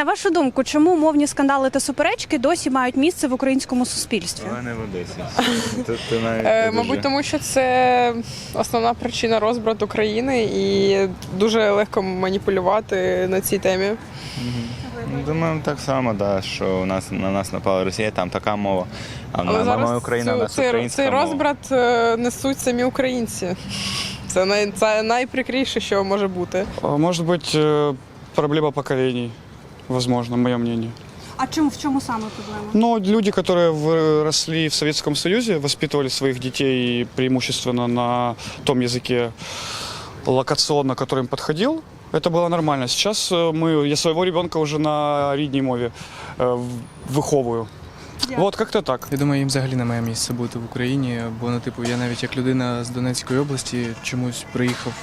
На вашу думку, чому мовні скандали та суперечки досі мають місце в українському суспільстві? Але не в Одесі. Тут ти навіть Е, не мабуть, дуже- тому що це основна причина розбрату країни і дуже легко маніпулювати на цій темі. Ну, Думаю, так само, да, що у нас на нас напала Росія, там така мова. А Але на зараз мама Україна, у нас цей, українська цей мова. розбрат е, несуть самі українці. Це, най, це найприкріше, що може бути. А, Может быть, э, проблема поколений, возможно, мое мнение. А чому в чому саме проблема? Но люди, которые выросли в Советском Союзе, воспитывали своих детей преимущественно на том языке локационно, который им подходил, это было нормально. Сейчас э, мы, я своего ребенка уже на рідній мові э, в- виховую. Вот как-то так. Я думаю, їм взагалі немає місця бути в Україні, бо ну, типу, я навіть як людина з Донецької області чомусь приїхав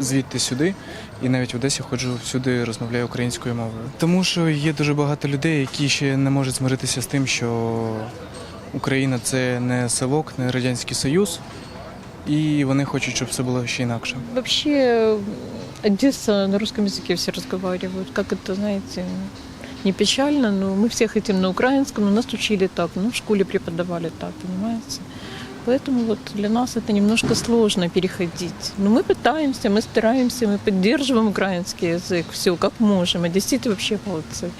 звідти сюди, і навіть в Одесі ходжу всюди, розмовляю українською мовою. Тому що є дуже багато людей, які ще не можуть змиритися з тим, що Україна це не совок, не радянський союз, і вони хочуть, щоб все було ще інакше. Вообще Одесса на русском языке все разговаривают. Как это, знаете, не печально, но мы все хотим на украинском, но нас учили так, ну, в школе преподавали так, понимаете? Поэтому вот для нас это немножко сложно переходить. Но мы пытаемся, мы стараемся, мы поддерживаем украинский язык, все как можем. Одесситы вообще молодцы.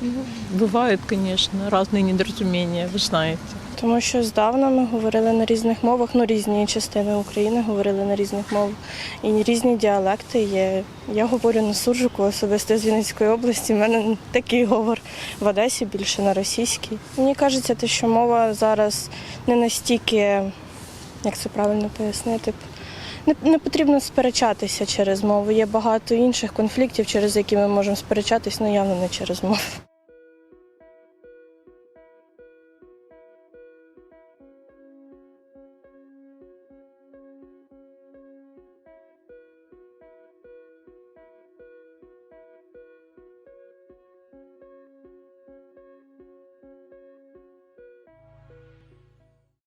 Ну, Бывают, конечно, разные недоразумения, вы знаете. Тому що здавна ми говорили на різних мовах, ну різні частини України говорили на різних мовах. І різні діалекти є. Я говорю на суржику, особисто з Вінницької області. У мене такий говор в Одесі більше на російській. Мені кажеться, що мова зараз не настільки, як це правильно пояснити. Не, потрібно сперечатися через мову. Є багато інших конфліктів, через які ми можемо сперечатись, але явно не через мову.